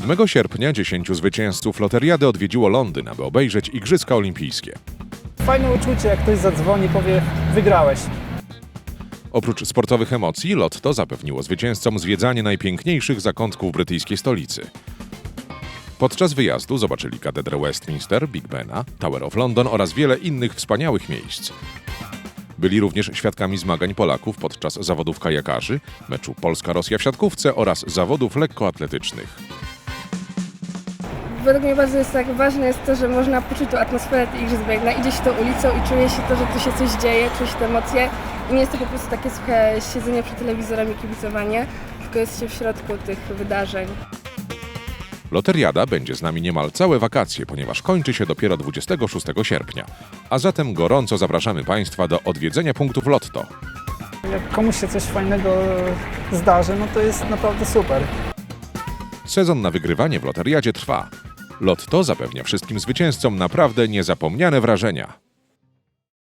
7 sierpnia 10 zwycięzców Loteriady odwiedziło Londyn, aby obejrzeć Igrzyska Olimpijskie. Fajne uczucie, jak ktoś zadzwoni, powie wygrałeś. Oprócz sportowych emocji, Lotto zapewniło zwycięzcom zwiedzanie najpiękniejszych zakątków brytyjskiej stolicy. Podczas wyjazdu zobaczyli katedrę Westminster, Big Bena, Tower of London oraz wiele innych wspaniałych miejsc. Byli również świadkami zmagań Polaków podczas zawodów kajakarzy, meczu Polska-Rosja w siatkówce oraz zawodów lekkoatletycznych. Według mnie bardzo jest tak ważne jest to, że można poczuć tą atmosferę tych igrzysk, bo jak na- idzie się tą ulicą i czuje się to, że tu się coś dzieje, czuje się te emocje i nie jest to po prostu takie suche siedzenie przed telewizorem i kibicowanie, tylko jest się w środku tych wydarzeń. Loteriada będzie z nami niemal całe wakacje, ponieważ kończy się dopiero 26 sierpnia. A zatem gorąco zapraszamy Państwa do odwiedzenia punktów Lotto. Jak komuś się coś fajnego zdarzy, no to jest naprawdę super. Sezon na wygrywanie w Loteriadzie trwa. Lotto zapewnia wszystkim zwycięzcom naprawdę niezapomniane wrażenia.